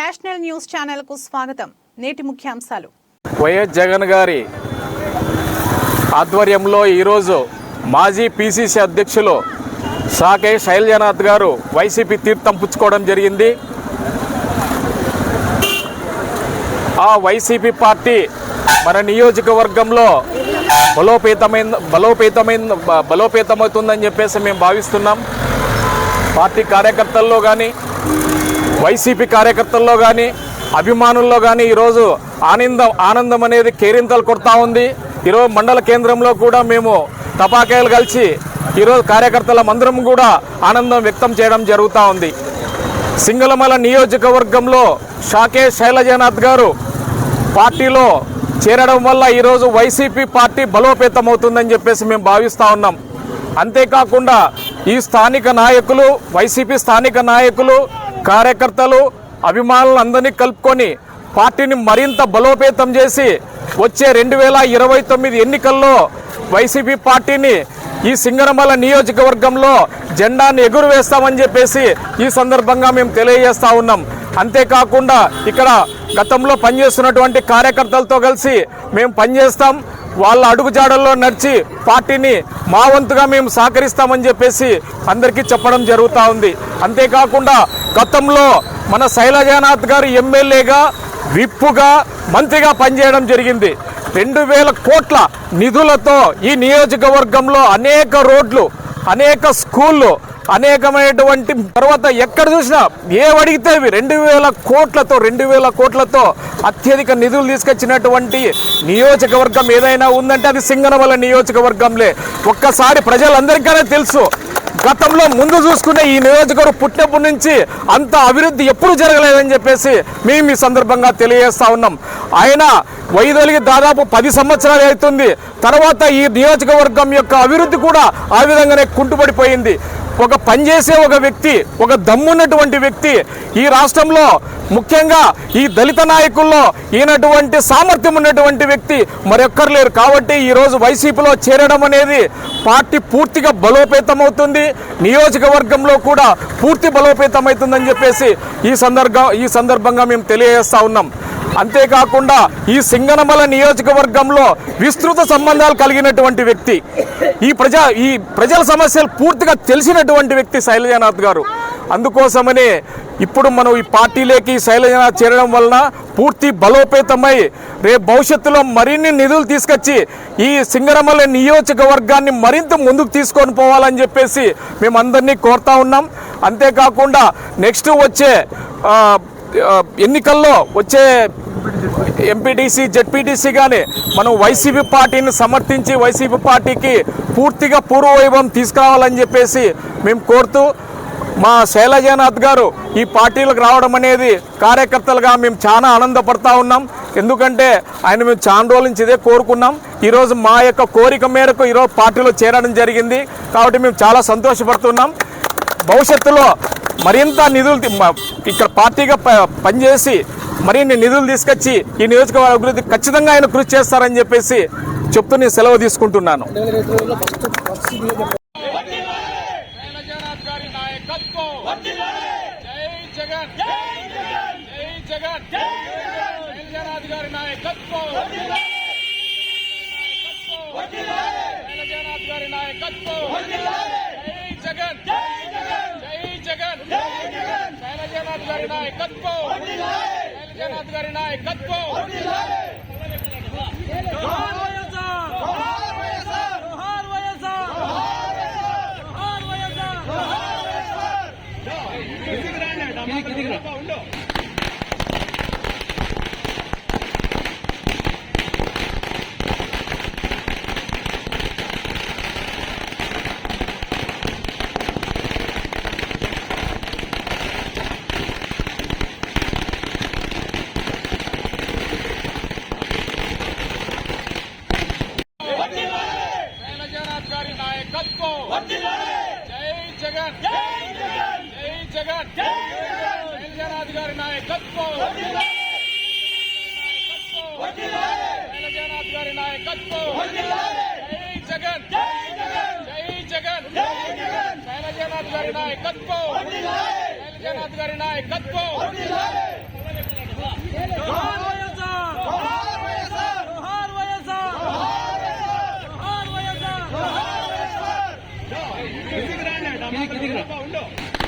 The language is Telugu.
నేషనల్ న్యూస్ ఛానల్కు స్వాగతం. నేటి ముఖ్యాంశాలు. వైఎస్ జగన్ గారి ఆధ్వర్యంలో ఈరోజు మాజీ పిసిసి అధ్యక్షులు సాకే శైలజనాథ్ గారు వైసీపీ తీర్థం పుచ్చుకోవడం జరిగింది. ఆ వైసీపీ పార్టీ మన నియోజకవర్గంలో బలోపేతమైన బలోపేతమైన బలోపేతమవుతుందని చెప్పేసి మేము భావిస్తున్నాం. పార్టీ కార్యకర్తల్లో కానీ వైసీపీ కార్యకర్తల్లో కానీ అభిమానుల్లో కానీ ఈరోజు ఆనందం ఆనందం అనేది కేరింతలు కొడతా ఉంది. ఈరోజు మండల కేంద్రంలో కూడా మేము తపాకాయలు కలిసి ఈరోజు కార్యకర్తల మందరం కూడా ఆనందం వ్యక్తం చేయడం జరుగుతూ ఉంది. సింగళమల నియోజకవర్గంలో షాకే శైలజనాథ్ గారు పార్టీలో చేరడం వల్ల ఈరోజు వైసీపీ పార్టీ బలోపేతం అవుతుందని చెప్పేసి మేము భావిస్తూ ఉన్నాం. అంతేకాకుండా ఈ స్థానిక నాయకులు వైసీపీ స్థానిక నాయకులు కార్యకర్తలు అభిమానులందరినీ కలుపుకొని పార్టీని మరింత బలోపేతం చేసి వచ్చే రెండు వేల ఇరవై తొమ్మిది ఎన్నికల్లో వైసీపీ పార్టీని ఈ సింగరమల నియోజకవర్గంలో జెండాను ఎగురవేస్తామని చెప్పేసి ఈ సందర్భంగా మేము తెలియజేస్తా ఉన్నాం. అంతేకాకుండా ఇక్కడ గతంలో పనిచేస్తున్నటువంటి కార్యకర్తలతో కలిసి మేము పనిచేస్తాం. వాళ్ళ అడుగుజాడల్లో నడిచి పార్టీని మా వంతుగా మేము సహకరిస్తామని చెప్పేసి అందరికీ చెప్పడం జరుగుతూ ఉంది. అంతేకాకుండా గతంలో మన శైలజానాథ్ గారు ఎమ్మెల్యేగా విప్పుగా మంత్రిగా పనిచేయడం జరిగింది. రెండు వేల కోట్ల నిధులతో ఈ నియోజకవర్గంలో అనేక రోడ్లు అనేక స్కూళ్ళు అనేకమైనటువంటి తర్వాత ఎక్కడ చూసినా ఏవడిగితే అవి రెండు వేల కోట్లతో రెండు వేల కోట్లతో అత్యధిక నిధులు తీసుకొచ్చినటువంటి నియోజకవర్గం ఏదైనా ఉందంటే అది సింగనమల నియోజకవర్గంలే. ఒక్కసారి ప్రజలందరికీ తెలుసు గతంలో ముందు చూసుకునే ఈ నియోజకవర్గం పుట్టినప్పటి నుంచి అంత అభివృద్ధి ఎప్పుడు జరగలేదని చెప్పేసి మేము ఈ సందర్భంగా తెలియజేస్తా ఉన్నాం. ఆయన వైదొలిగి దాదాపు పది సంవత్సరాలు అవుతుంది. తర్వాత ఈ నియోజకవర్గం యొక్క అభివృద్ధి కూడా ఆ విధంగానే కుంటుపడిపోయింది. ఒక పనిచేసే ఒక వ్యక్తి ఒక దమ్మున్నటువంటి వ్యక్తి ఈ రాష్ట్రంలో ముఖ్యంగా ఈ దళిత నాయకుల్లో ఈయనటువంటి సామర్థ్యం ఉన్నటువంటి వ్యక్తి మరొక్కరు లేరు. కాబట్టి ఈరోజు వైసీపీలో చేరడం అనేది పార్టీ పూర్తిగా బలోపేతం అవుతుంది నియోజకవర్గంలో కూడా పూర్తి బలోపేతం అవుతుందని చెప్పేసి ఈ సందర్భం ఈ సందర్భంగా మేము తెలియజేస్తా ఉన్నాం. అంతేకాకుండా ఈ సింగనమల నియోజకవర్గంలో విస్తృత సంబంధాలు కలిగినటువంటి వ్యక్తి. ఈ ప్రజా ఈ ప్రజల సమస్యలు పూర్తిగా తెలిసినటువంటి వ్యక్తి శైలజనాథ్ గారు. అందుకోసమనే ఇప్పుడు మనం ఈ పార్టీలోకి శైలజనాథ్ చేరడం వలన పూర్తి బలోపేతమై రేపు భవిష్యత్తులో మరిన్ని నిధులు తీసుకొచ్చి ఈ సింగరమల్ల నియోజకవర్గాన్ని మరింత ముందుకు తీసుకొని పోవాలని చెప్పేసి మేమందరినీ కోరుతా ఉన్నాం. అంతేకాకుండా నెక్స్ట్ వచ్చే ఎన్నికల్లో వచ్చే ఎంపీటీసీ జెడ్పీటీసీ కానీ మనం వైసీపీ పార్టీని సమర్థించి వైసీపీ పార్టీకి పూర్తిగా పూర్వవైభవం తీసుకురావాలని చెప్పేసి మేము కోరుతూ మా శైలజనాథ్ గారు ఈ పార్టీలకు రావడం అనేది కార్యకర్తలుగా మేము చాలా ఆనందపడతా ఉన్నాం. ఎందుకంటే ఆయన మేము చాలా రోజుల నుంచి ఇదే కోరుకున్నాం. ఈరోజు మా యొక్క కోరిక మేరకు ఈరోజు పార్టీలో చేరడం జరిగింది. కాబట్టి మేము చాలా సంతోషపడుతున్నాం. భవిష్యత్తులో మరింత నిధులు మ- ఇక్కడ పార్టీగా ప- పనిచేసి మరిన్ని నిధులు తీసుకొచ్చి ఈ నియోజకవర్గ అభివృద్ధి ఖచ్చితంగా ఆయన కృషి చేస్తారని చెప్పేసి చెప్తూ నేను సెలవు తీసుకుంటున్నాను. నాయకత్వం జై జగన్ జై జగన్ జై జగన్ శైలజనాథ్ గారి నాయకత్వం శైలజనాథ్ గారి నాయకత్వం జై జగన్ జై జగన్ జై జగన్ శైలజనాథ్ గారి నాయకత్వం శైలజనాథ్ గారి నాయకత్వం జోహార్ వైఎస్ఆర్ గారి నాయకత్వం జై జగన్ జై జగన్ జై జగన్ శైలజనాథ్ గారి నాయకత్వం శైలజనాథ్ గారి నాయకత్వం జై జగన్ జై జగన్ జై జగన్ శైలజనాథ్ గారి నాయకత్వం శైలజనాథ్ గారి ¡Ah, qué